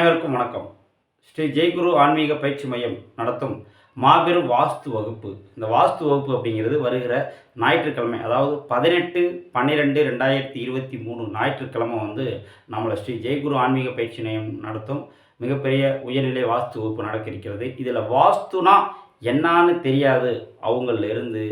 அனைவருக்கும் வணக்கம். ஸ்ரீ ஜெய்குரு ஆன்மீக பயிற்சி மையம் நடத்தும் மாபெரும் வாஸ்து வகுப்பு. இந்த வாஸ்து வகுப்பு அப்படிங்கிறது வருகிற ஞாயிற்றுக்கிழமை அதாவது பதினெட்டு பன்னிரெண்டு ரெண்டாயிரத்தி இருபத்தி மூணு ஞாயிற்றுக்கிழமை வந்து நம்மளை ஸ்ரீ ஜெய்குரு ஆன்மீக பயிற்சி மையம் நடத்தும் மிகப்பெரிய உயர்நிலை வாஸ்து வகுப்பு நடக்க இருக்கிறது. இதில் வாஸ்துனா என்னான்னு தெரியாது. அவங்கள இருந்து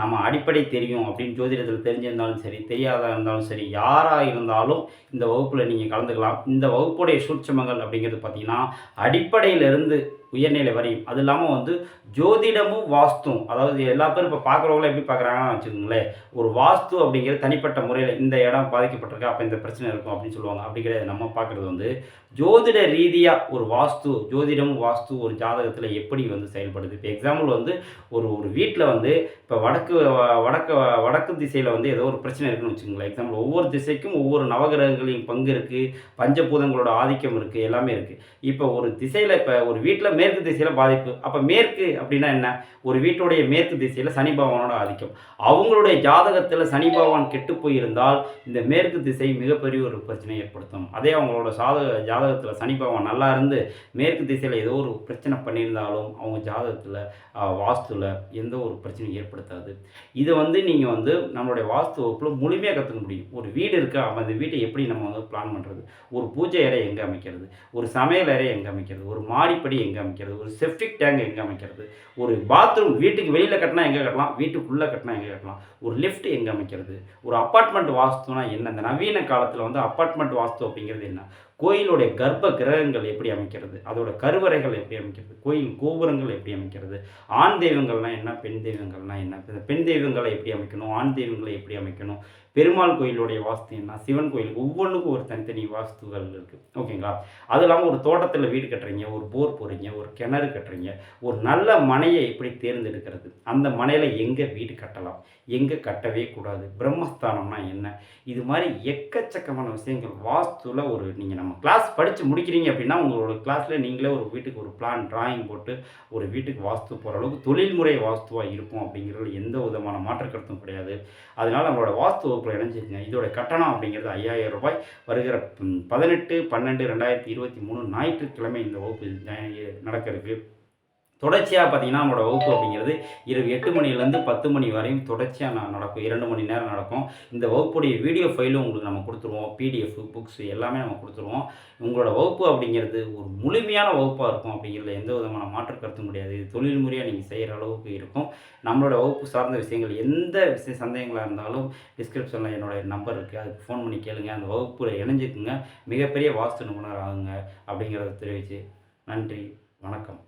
நம்ம அடிப்படை தெரியும் அப்படின்னு ஜோதிடத்தில் தெரிஞ்சிருந்தாலும் சரி தெரியாதா இருந்தாலும் சரி யாராக இருந்தாலும் இந்த வகுப்பில் நீங்கள் கலந்துக்கலாம். இந்த வகுப்புடைய சூட்சமங்கள் அப்படிங்கிறது பார்த்தீங்கன்னா அடிப்படையிலிருந்து உயர்நிலை வரையும் அது இல்லாமல் வந்து ஜோதிடமும் வாஸ்தும் அதாவது எல்லா பேரும் இப்போ பார்க்குறவங்களும் எப்படி பார்க்குறாங்கன்னு வச்சுக்கோங்களேன். ஒரு வாஸ்து அப்படிங்கிறது தனிப்பட்ட முறையில் இந்த இடம் பாதிக்கப்பட்டிருக்கா அப்போ இந்த பிரச்சனை இருக்கும் அப்படின்னு சொல்லுவாங்க. அப்படி கிடையாது. நம்ம பார்க்குறது வந்து ஜோதிட ரீதியாக ஒரு வாஸ்து ஜோதிடமும் வாஸ்து ஒரு ஜாதகத்தில் எப்படி வந்து செயல்படுது? இப்போ எக்ஸாம்பிள் வந்து ஒரு ஒரு வீட்டில் வந்து இப்போ வடக்கு வடக்கு வடக்கு திசையில் வந்து ஏதோ ஒரு பிரச்சனை இருக்குன்னு வச்சுக்கோங்களேன். எக்ஸாம்பிள் ஒவ்வொரு திசைக்கும் ஒவ்வொரு நவகிரகங்களின் பங்கு இருக்குது பஞ்சபூதங்களோட ஆதிக்கம் இருக்குது எல்லாமே இருக்குது இப்போ ஒரு திசையில் இப்போ ஒரு வீட்டில் மேற்கு திசையில் பாதிப்பு. அப்போ மேற்கு அப்படின்னா என்ன? ஒரு வீட்டுடைய மேற்கு திசையில் சனி பகவானோட ஆதிக்கம். அவங்களுடைய ஜாதகத்தில் சனி பகவான் கெட்டு போயிருந்தால் இந்த மேற்கு திசை மிகப்பெரிய ஒரு பிரச்சனை ஏற்படுத்தும். அதே அவங்களோட சாதக ஜாதகத்தில் சனி பகவான் நல்லா இருந்து மேற்கு திசையில் ஏதோ ஒரு பிரச்சனை பண்ணியிருந்தாலும் அவங்க ஜாதகத்தில் வாஸ்துவில் எந்த ஒரு பிரச்சனையும் ஏற்படுத்தாது. இதை வந்து நீங்கள் வந்து நம்மளுடைய வாஸ்து வகுப்பில் முழுமையாக கற்றுக்க முடியும். ஒரு வீடு இருக்கா அப்ப அந்த வீட்டை எப்படி நம்ம வந்து பிளான் பண்ணுறது ஒரு பூஜை அறை எங்கே அமைக்கிறது? ஒரு சமையல் அறை எங்கே அமைக்கிறது? ஒரு மாடிப்படி எங்கே அமைக்கிறது ஒரு செப்டிக் டேங்க் எங்கே அமைக்கிறது ஒரு பாத்ரூம் வீட்டுக்கு வெளியில் கட்டினா எங்கே கட்டலாம் வீட்டுக்குள்ளே கட்டினா எங்கே கட்டலாம் ஒரு லிஃப்ட் எங்கே அமைக்கிறது ஒரு அப்பார்ட்மெண்ட் வாஸ்துனா என்ன? இந்த நவீன காலத்தில் வந்து அப்பார்ட்மெண்ட் வாஸ்து அப்படிங்கிறது என்ன? கோயிலுடைய கர்ப்ப கிரகங்கள் எப்படி அமைக்கிறது? அதோட கருவறைகள் எப்படி அமைக்கிறது? கோயில் கோபுரங்கள் எப்படி அமைக்கிறது? ஆண் தெய்வங்கள்னா என்ன? பெண் தெய்வங்கள்னா என்ன? பெண் தெய்வங்களை எப்படி அமைக்கணும்? ஆண் தெய்வங்களை எப்படி அமைக்கணும்? பெருமாள் கோயிலுடைய வாஸ்து என்ன? சிவன் கோயில் ஒவ்வொன்றுக்கும் ஒரு தனித்தனி வாஸ்துகள் இருக்குது ஓகேங்களா? அது இல்லாமல் ஒரு தோட்டத்தில் வீடு கட்டுறீங்க ஒரு போர் போடுறீங்க ஒரு கிணறு கட்டுறீங்க ஒரு நல்ல மனையை எப்படி தேர்ந்தெடுக்கிறது? அந்த மனையில் எங்கே வீடு கட்டலாம்? எங்கே கட்டவே கூடாது? பிரம்மஸ்தானம்னா என்ன? இது மாதிரி எக்கச்சக்கமான விஷயங்கள் வாஸ்துவில் ஒரு நீங்கள் நம்ம கிளாஸ் படித்து முடிக்கிறீங்க அப்படின்னா உங்களோட கிளாஸில் நீங்களே ஒரு வீட்டுக்கு ஒரு பிளான் டிராயிங் போட்டு ஒரு வீட்டுக்கு வாஸ்து போகிற அளவுக்கு தொழில்முறை வாஸ்துவாக இருக்கும் அப்படிங்கிறது எந்த விதமான மாற்று கருத்தும் கிடையாது. அதனால் நம்மளோட வாஸ்து வகுப்பில் இணைஞ்சிருங்க. இதோட கட்டணம் அப்படிங்கிறது ஐயாயிரம் ரூபாய். வருகிற பதினெட்டு பன்னெண்டு ரெண்டாயிரத்தி இருபத்தி மூணு ஞாயிற்றுக்கிழமை இந்த வகுப்பு நடக்கிறதுக்கு நடக்க தொடர்ச்சியாக பார்த்தீங்கன்னா நம்மளோட வகுப்பு அப்படிங்கிறது இரவு எட்டு மணிலேருந்து பத்து மணி வரையும் தொடர்ச்சியாக நான் நடக்கும். இரண்டு மணி நேரம் நடக்கும். இந்த வகுப்புடைய வீடியோ ஃபைலும் உங்களுக்கு நம்ம கொடுத்துருவோம். பிடிஎஃப் புக்ஸ் எல்லாமே நம்ம கொடுத்துருவோம். உங்களோட வகுப்பு அப்படிங்கிறது ஒரு முழுமையான வகுப்பாக இருக்கும் அப்படிங்கிறதுல எந்த விதமான மாற்று கருத்தும் முடியாது இது தொழில் முறையாக நீங்கள் செய்கிற அளவுக்கு இருக்கும். நம்மளோட வகுப்பு சார்ந்த விஷயங்கள் எந்த விஷய சந்தேகங்களாக இருந்தாலும் டிஸ்கிரிப்ஷனில் என்னோட நம்பர் இருக்குது அதுக்கு ஃபோன் பண்ணி கேளுங்க. அந்த வகுப்பில் இணைஞ்சுக்குங்க. மிகப்பெரிய வாஸ்து நிபுணர் ஆகுங்க அப்படிங்கிறத தெரிவித்து நன்றி. வணக்கம்.